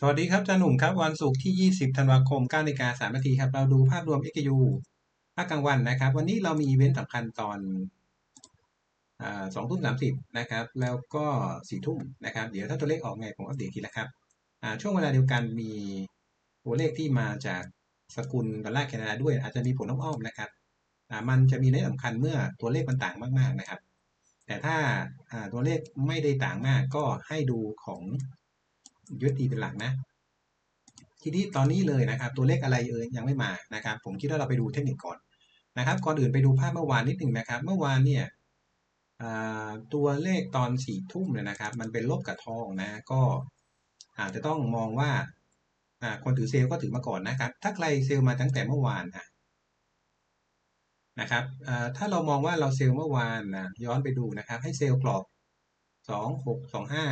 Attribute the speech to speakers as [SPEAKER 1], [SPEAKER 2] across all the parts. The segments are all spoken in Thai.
[SPEAKER 1] สวัสดีครับจารย์หนุ่มครับ วันศุกร์ที่ 20 ธันวาคม9นาฬิกา3นาทีครับ เราดูภาพรวม XU ภาคกลางวันนะครับ วันนี้เรามีอีเวนต์สำคัญตอนสองทุ่มสามสิบนะครับ แล้วก็สี่ทุ่มนะครับ เดี๋ยวถ้าตัวเลขออกไงผมอัปเดตทีละครับช่วงเวลาเดียวกันมีตัวเลขที่มาจากสกุลดอลลาร์แคนาดาด้วย อาจจะมีผลอ้อมๆนะครับมันจะมีในสำคัญเมื่อตัวเลขมันต่างมาก ๆนะครับ แต่ถ้าตัวเลขไม่ได้ต่างมากก็ให้ดูของ USD เป็นหลักนะ ทีนี้ตอนนี้เลยนะครับ ตัวเลขอะไรเอ่ยยังไม่มานะครับ ผมคิดว่าเราไปดูเทคนิคก่อนนะครับ ก่อนอื่นไปดูภาพเมื่อวานนิดหนึ่งนะครับ เมื่อวานเนี่ยตัวเลขตอนสี่ทุ่มเนี่ยนะครับ มันเป็นลบกับทองนะ ก็อาจจะต้องมองว่าคนถือเซลล์ก็ถือมาก่อนนะครับ ถ้าใครเซลล์มาตั้งแต่เมื่อวานนะครับถ้าเรามองว่าเราเซลล์เมื่อวานนะย้อนไปดูนะครับ ให้เซลล์กรอบสองหกสองห้า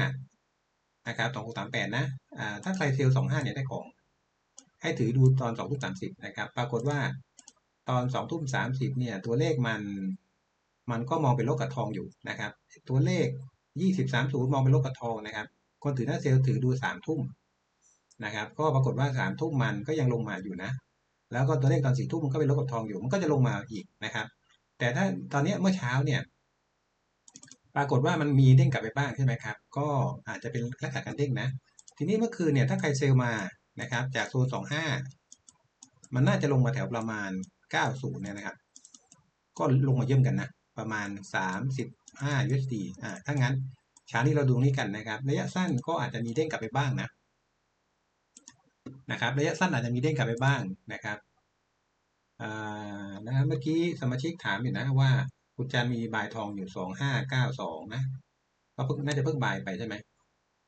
[SPEAKER 1] นะครับสองหกสามแปดนะอ่าถ้าใครเซลล์สองห้าเนี่ยได้ของ ให้ถือดูตอนสองทุ่มสามสิบนะครับ ปรากฏว่าตอนสองทุ่มสามสิบเนี่ย ตัวเลขมันมันก็มองเป็นลบกับทองอยู่นะครับ ตัวเลขยี่สิบสามศูนย์มองเป็นลบกับทองนะครับ คนถือหน้าเซลล์ถือดูสามทุ่มนะครับ ก็ปรากฏว่าสามทุ่มมันก็ยังลงมาอยู่นะ แล้วก็ตัวเลขตอนสี่ทุ่มมันก็เป็นลบกับทองอยู่ มันก็จะลงมาอีกนะครับ แต่ถ้าตอนนี้เมื่อเช้าเนี่ย ปรากฏว่ามันมีเด้งกลับไปบ้างใช่ไหมครับ ก็อาจจะเป็นลักษณะการเด้งนะ ทีนี้เมื่อคืนเนี่ยถ้าใครเซลมานะครับ จากโซนสองห้ามันน่าจะลงมาแถวประมาณเก้าศูนเนี่ยนะครับ ก็ลงมาเยิ่มกันนะ ประมาณสามสิบห้า USD อ่าถ้างั้นเช้านี้เราดูนี้กันนะครับ ระยะสั้นก็อาจจะมีเด้งกลับไปบ้างนะนะครับ ระยะสั้นอาจจะมีเด้งกลับไปบ้างนะครับอ่านะเมื่อกี้สมาชิกถามอยู่นะว่า คุณจันมีบายทองอยู่สองห้าเก้าสองนะก็เพิ่งน่าจะเพิ่งบายไปใช่ไหม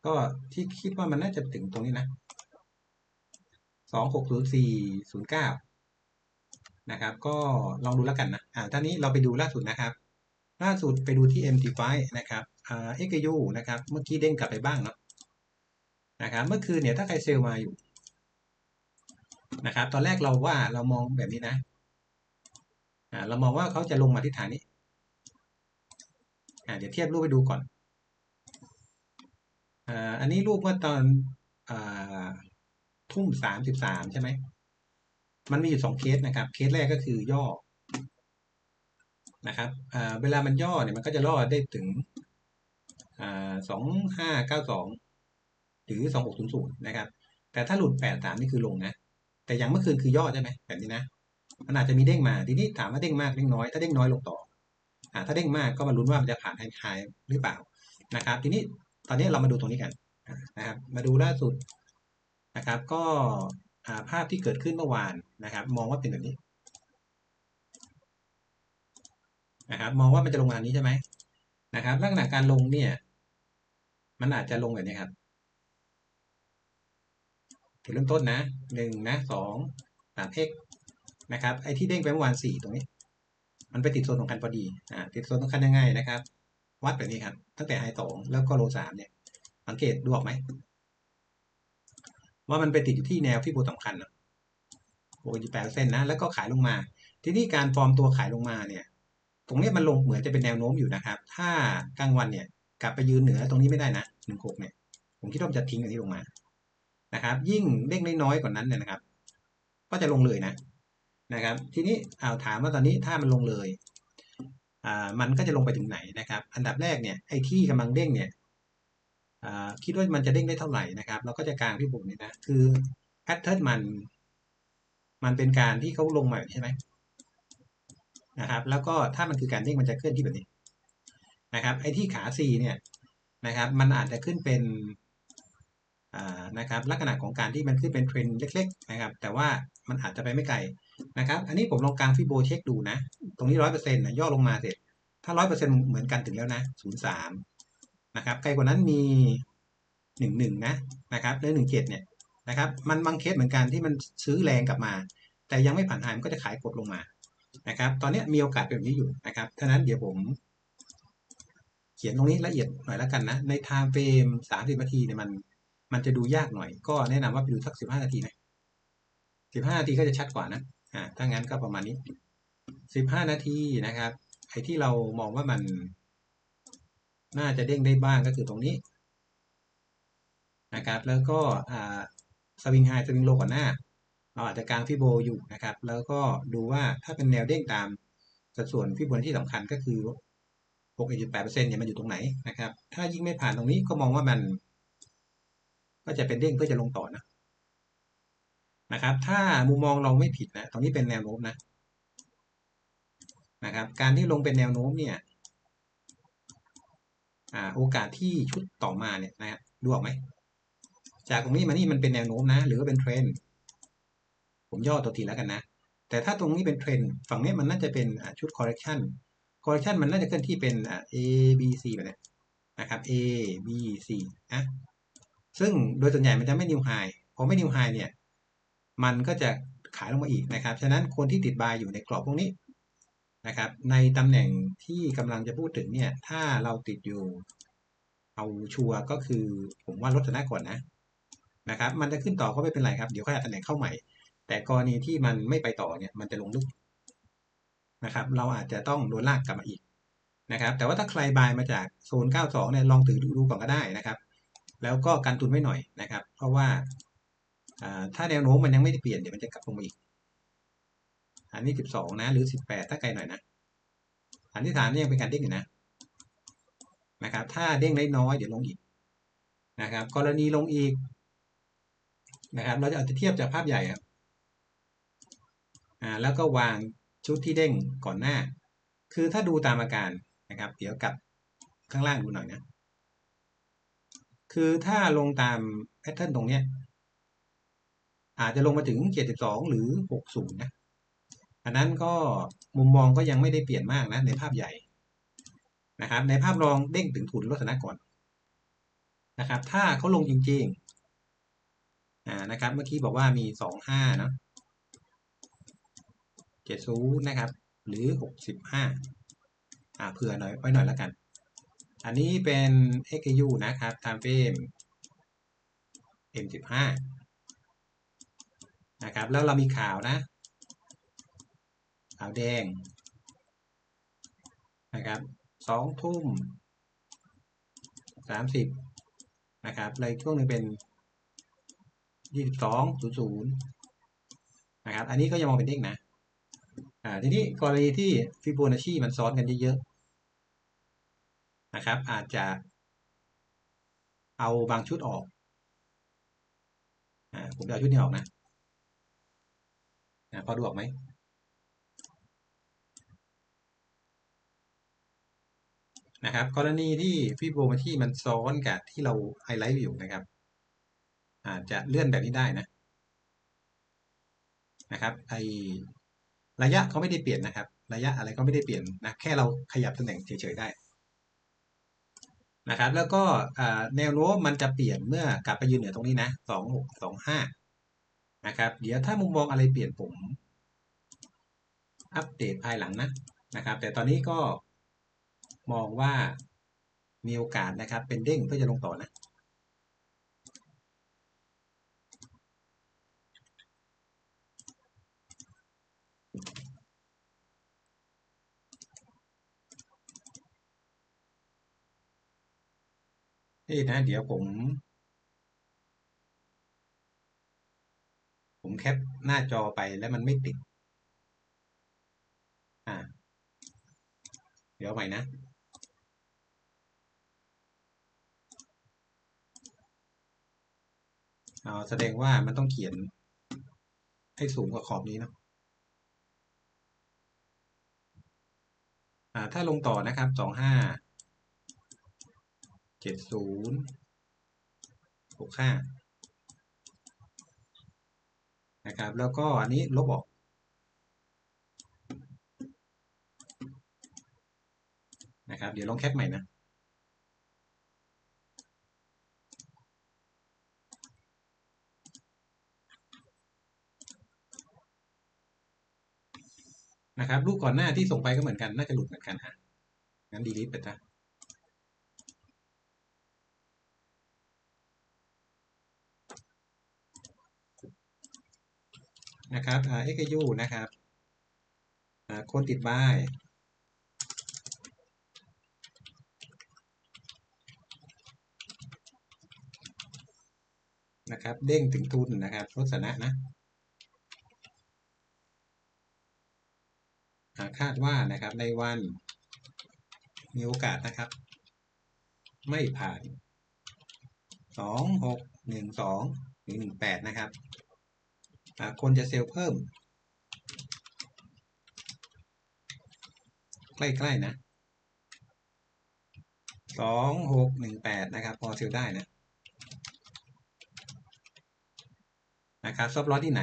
[SPEAKER 1] ก็ที่คิดว่ามันน่าจะถึงตรงนี้นะสองหกศูนย์สี่ศูนย์เก้านะครับ ก็ลองดูแล้วกันนะอ่าท่านี้เราไปดูล่าสุดนะครับ ล่าสุดไปดูที่ MT5 นะครับอ่า XU นะครับ เมื่อกี้เด้งกลับไปบ้างเนาะนะครับ เมื่อคืนเนี่ยถ้าใครเซลล์มาอยู่นะครับ ตอนแรกเราว่าเรามองแบบนี้นะอ่าเรามองว่าเขาจะลงมาทิศทางนี้ เดี๋ยวเทียบรูปไปดูก่อนอันนี้รูปเมื่อตอนอทุ่มสามสิบสามใช่ไหม มันมีอยู่สองเคสนะครับ เคสแรกก็คือย่อ นะครับเวลามันย่อเนี่ยมันก็จะล่อได้ถึงสองห้าเก้าสองหรือสองหกศูนย์ศูนย์นะครับ แต่ถ้าหลุดแปดสามนี่คือลงนะ แต่อย่างเมื่อคืนคือย่อใช่ไหมแบบนี้นะ มันอาจจะมีเด้งมา ทีนี้ถามว่าเด้งมากเด้งน้อย ถ้าเด้งน้อยลงต่อ ถ้าเด้งมากก็มาลุ้นว่ามันจะผ่านไฮไฮหรือเปล่านะครับ ทีนี้ตอนนี้เรามาดูตรงนี้กันนะครับ มาดูล่าสุดนะครับ ก็ภาพที่เกิดขึ้นเมื่อวานนะครับ มองว่าเป็นแบบนี้นะครับ มองว่ามันจะลงมานี้ใช่ไหมนะครับ ลักษณะการลงเนี่ย มันอาจจะลงแบบนี้ครับจุดเริ่มต้นนะหนึ่งนะสองสามเอกนะครับ ไอ้ที่เด้งไปเมื่อวานสี่ตรงนี้ มันไปติดโซนสำคัญพอดีอ่าติดโซนสำคัญยังไงนะครับ วัดแบบนี้ครับ ตั้งแต่ไฮสองแล้วก็โลสามเนี่ยสังเกตดูออกไหมว่ามันไปติดอยู่ที่แนวที่โบสำคัญนะโบยี่แปดเส้นนะ แล้วก็ขายลงมา ทีนี้การฟอร์มตัวขายลงมาเนี่ย ตรงนี้มันลงเหมือนจะเป็นแนวโน้มอยู่นะครับ ถ้ากลางวันเนี่ยกลับไปยืนเหนือตรงนี้ไม่ได้นะหนึ่งหกเนี่ย ผมคิดว่าจะทิ้งอันนี้ลงมา นะครับ ยิ่งเด้งน้อยกว่านั้นเนี่ยนะครับ ก็จะลงเลยนะ นะครับ ทีนี้เอาถามว่าตอนนี้ถ้ามันลงเลยอ่ามันก็จะลงไปถึงไหนนะครับ อันดับแรกเนี่ยไอ้ที่กำลังเด้งเนี่ยอ่าคิดว่ามันจะเด้งได้เท่าไหร่นะครับเราก็จะกลางที่ผมเนี่ยนะคือแพทเทิร์นมัน มันเป็นการที่เขาลงมาใช่ไหมนะครับ แล้วก็ถ้ามันคือการเด้งมันจะเคลื่อนที่แบบนี้นะครับ ไอ้ที่ขา C เนี่ยนะครับ มันอาจจะขึ้นเป็นนะครับลักษณะของการที่มันขึ้นเป็นเทรนเล็ก ๆ นะครับ แต่ว่ามันอาจจะไปไม่ไกล นะครับ อันนี้ผมลองกลางฟิโบเช็คดูนะ ตรงนี้ร้อยเปอร์เซ็นต์นะย่อลงมาเสร็จ ถ้าร้อยเปอร์เซ็นต์เหมือนกันถึงแล้วนะศูนย์สามนะครับไกลกว่านั้นมีหนึ่งหนึ่งนะนะครับหรือหนึ่งเจ็ดเนี่ยนะครับมันบางเคสเหมือนกันที่มันซื้อแรงกลับมา แต่ยังไม่ผ่านหายมันก็จะขายกดลงมานะครับ ตอนนี้มีโอกาสเป็นแบบนี้อยู่นะครับฉะนั้นเดี๋ยวผมเขียนตรงนี้ละเอียดหน่อยแล้วกันนะ ในไทม์เฟรมสามสิบนาทีเนี่ยมัน มันจะดูยากหน่อย ก็แนะนำว่าไปดูสักสิบห้านาทีนะสิบห้านาทีก็จะชัดกว่านะ อ่าถ้างั้นก็ประมาณนี้สิบห้านาทีนะครับไอ้ที่เรามองว่ามัน น่าจะเด้งได้บ้างก็คือตรงนี้นะครับ แล้วก็สวิงไฮสวิงโลก่อนหน้า เราอาจจะกลางฟิโบอยู่นะครับ แล้วก็ดูว่าถ้าเป็นแนวเด้งตามสัดส่วนฟิโบนัชชีสำคัญก็คือ6.8%เนี่ยมันอยู่ตรงไหนนะครับ ถ้ายิ่งไม่ผ่านตรงนี้ก็มองว่ามัน ก็จะเป็นเด้งเพื่อจะลงต่อนะ นะครับ ถ้ามุมมองเราไม่ผิดนะตรงนี้เป็นแนวโน้มนะนะครับ การที่ลงเป็นแนวโน้มเนี่ยโอกาสที่ชุดต่อมาเนี่ยนะดูออกไหม จากตรงนี้มานี่มันเป็นแนวโน้มนะ หรือว่าเป็นเทรนผมย่อตัวทีแล้วกันนะ แต่ถ้าตรงนี้เป็นเทรนฝั่งนี้มันน่าจะเป็นชุด correction correction มันน่าจะเคลื่อนที่เป็น A B C แบบนี้นะครับ A B C นะซึ่งโดยส่วนใหญ่มันจะไม่นิวไฮพอไม่นิวไฮเนี่ย มันก็จะขายลงมาอีกนะครับ ฉะนั้นคนที่ติดบายอยู่ในกรอบพวกนี้นะครับ ในตำแหน่งที่กำลังจะพูดถึงเนี่ย ถ้าเราติดอยู่ เอาชัวร์ก็คือผมว่าลดชนะก่อนนะนะครับ มันจะขึ้นต่อก็ไม่เป็นไรครับ เดี๋ยวค่อยหาตำแหน่งเข้าใหม่ แต่กรณีที่มันไม่ไปต่อเนี่ย มันจะลงลึกนะครับ เราอาจจะต้องโดนลากกลับมาอีกนะครับ แต่ว่าถ้าใครบายมาจากโซน 92 เนี่ย ลองถือดูก่อนก็ได้นะครับ แล้วก็การตุนไว้หน่อยนะครับ เพราะว่า ถ้าแนวโน้มมันยังไม่ได้เปลี่ยนเดี๋ยวมันจะกลับลงมาอีก อันนี้ 12 นะ หรือ 18 ถ้าไกลหน่อยนะ อันที่สามนี่ยังเป็นการเด้งอยู่นะ นะครับ ถ้าเด้งน้อยเดี๋ยวลงอีก นะครับ กรณีลงอีก นะครับ เราจะอาเทียบจากภาพใหญ่ครับ อ่า แล้วก็วางชุดที่เด้งก่อนหน้า คือถ้าดูตามอาการนะครับ เดี๋ยวกลับข้างล่างดูหน่อยนะ คือถ้าลงตามแพทเทิร์นตรงเนี้ย อาจจะลงมาถึง 72 หรือ 60 นะ อันนั้นก็มุมมองก็ยังไม่ได้เปลี่ยนมากนะ ในภาพใหญ่นะครับ ในภาพรองเด้งถึงทุนลักษณะก่อนนะครับ ถ้าเขาลงจริงๆอ่านะครับ เมื่อกี้บอกว่ามี 25 เนาะ70 นะครับ หรือ 65อ่าเผื่อหน่อยไว้หน่อยแล้วกัน อันนี้เป็น XU นะครับ time frame M15 นะครับ แล้วเรามีข่าวนะข่าวแดงนะครับสองทุ่มสามสิบนะครับเลยช่วงหนึ่งเป็นยี่สิบสองศูนย์ศูนย์นะครับ อันนี้ก็ยังมองเป็นเด้งนะ อ่า ทีนี้กรณีที่ฟิโบนัชชีมันซ้อนกันเยอะๆ นะครับ อาจจะเอาบางชุดออก อ่า ผมจะเอาชุดนี้ออกนะ พอดูออกไหมนะครับ กรณีที่ฟิโบนัชชีมันซ้อนกับที่เราไฮไลท์อยู่นะครับ อาจจะเลื่อนแบบนี้ได้นะนะครับไอระยะเขาไม่ได้เปลี่ยนนะครับ ระยะอะไรก็ไม่ได้เปลี่ยนนะแค่เราขยับตำแหน่งเฉยๆได้นะครับ แล้วก็แนวโน้มมันจะเปลี่ยนเมื่อกลับไปยืนเหนือตรงนี้นะสองหกสองห้า นะครับเดี๋ยวถ้ามุมมองอะไรเปลี่ยนผมอัปเดตภายหลังนะนะครับ แต่ตอนนี้ก็มองว่ามีโอกาสนะครับ เป็นเด้งเพื่อจะลงต่อนะนี่นะเดี๋ยวผม ผม แคปหน้าจอไปแล้วมันไม่ติด อ่า เดี๋ยวใหม่นะ เอาแสดงว่ามันต้องเขียนให้สูงกว่าขอบนี้นะถ้าลงต่อนะครับสองห้าเจ็ดศูนย์หกห้า นะครับ แล้วก็อันนี้ลบออก นะครับ เดี๋ยวลองแคปใหม่นะนะครับรูปก่อนหน้าที่ส่งไปก็เหมือนกัน น่าจะหลุดเหมือนกันฮะงั้นดีลิทไปจ้ะ นะครับเอ็กยูนะครับคนติดบ้ายนะครับ เด้งถึงทุนนะครับลดสนะนะคาดว่านะครับในวันมีโอกาสนะครับ ไม่ผ่านสองหกหนึ่งสองหรือหนึ่งแปดนะครับ คนจะเซลล์เพิ่ม ใกล้ๆนะสองหกหนึ่งแปดนะครับ พอเซลล์ได้นะนะครับซอบล็อสที่ไหน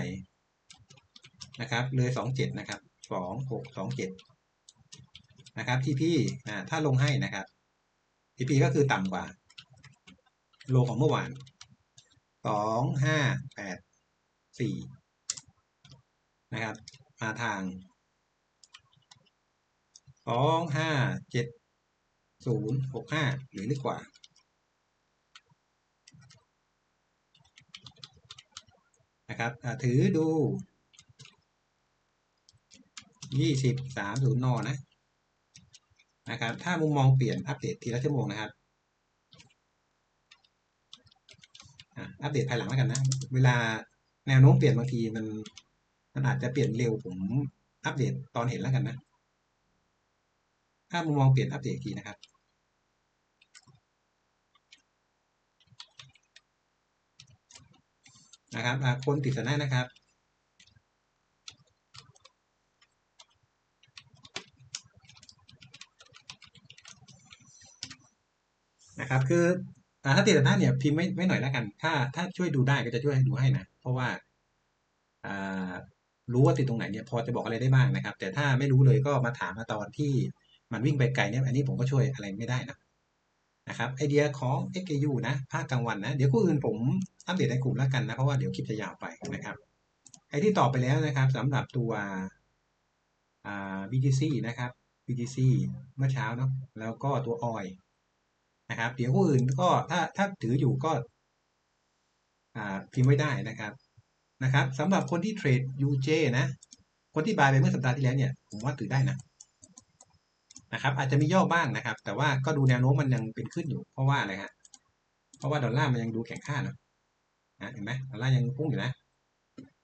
[SPEAKER 1] นะครับ เลยสองเจ็ดนะครับสองหกสองเจ็ดนะครับที่พี่นะถ้าลงให้นะครับทีพีก็คือต่ำกว่า โลของเมื่อวานสองห้าแปดสี่ นะครับมาทางสองห้าเจ็ดศูนย์หกห้าหรือลึกกว่า นะครับถือดูยี่สิบสามศูนย์นอนะนะครับ ถ้ามุมมองเปลี่ยนอัปเดตทีละชั่วโมงนะครับอัปเดตภายหลังแล้วกันนะ เวลาแนวโน้มเปลี่ยนบางทีมัน มันอาจจะเปลี่ยนเร็วผมอัปเดตตอนเห็นแล้วกันนะ ถ้ามุมมองเปลี่ยนอัปเดตทีนะครับนะครับคนติดสนะนะครับ นะครับ คือถ้าติดหน้าเนี่ยพิมพ์ไม่ไม่หน่อยแล้วกัน ถ้าถ้าช่วยดูได้ก็จะช่วยให้ดูให้นะ เพราะว่า รู้ว่าติดตรงไหนเนี่ยพอจะบอกอะไรได้บ้างนะครับ แต่ถ้าไม่รู้เลยก็มาถามมาตอนที่มันวิ่งไปไกลเนี่ยอันนี้ผมก็ช่วยอะไรไม่ได้นะนะครับไอเดียของ XKU นะภาคกลางวันนะ เดี๋ยวคู่อื่นผมอัปเดตในกลุ่มแล้วกันนะเพราะว่าเดี๋ยวคลิปจะยาวไปนะครับไอที่ตอบไปแล้วนะครับสำหรับตัว BTC นะครับ BTC เมื่อเช้าเนาะแล้วก็ตัวออยนะครับ เดี๋ยวผู้อื่นก็ถ้าถ้าถืออยู่ก็พิมพ์ไว้ได้นะครับ นะครับสำหรับคนที่เทรด UJ นะ คนที่บายไปเมื่อสัปดาห์ที่แล้วเนี่ย ผมว่าถือได้นะนะครับ อาจจะมีย่อบ้างนะครับ แต่ว่าก็ดูแนวโน้มมันยังเป็นขึ้นอยู่ เพราะว่าอะไรฮะเพราะว่าดอลลาร์มันยังดูแข็งค่าเนาะนะเห็นไหมดอลลาร์ยังพุ่งอยู่นะ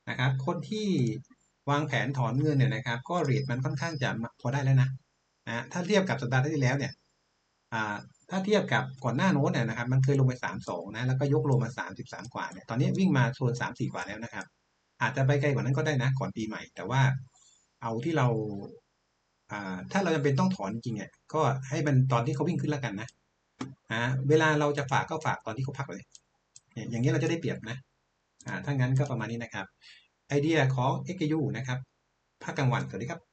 [SPEAKER 1] นะครับ คนที่วางแผนถอนเงินเนี่ยนะครับ ก็เรทมันค่อนข้างจะพอได้แล้วนะนะถ้าเทียบกับสัปดาห์ที่แล้วเนี่ย ถ้าเทียบกับก่อนหน้าโน้นเนี่ยนะครับ มันเคยลงไปสามสองนะ แล้วก็ยกลงมาสามสิบสามกว่าเนี่ย ตอนนี้วิ่งมาโซนสามสี่กว่าแล้วนะครับ อาจจะไปไกลกว่านั้นก็ได้นะ ก่อนปีใหม่ แต่ว่าเอาที่เราอ่าถ้าเราจำเป็นต้องถอนจริงเนี่ย ก็ให้มันตอนที่เขาวิ่งขึ้นแล้วกันนะอ่าเวลาเราจะฝากก็ฝากตอนที่เขาพักเลยอย่างนี้เราจะได้เปรียบนะอ่าถ้างั้นก็ประมาณนี้นะครับ ไอเดียของ XU นะครับภาคกลางวัน สวัสดีครับ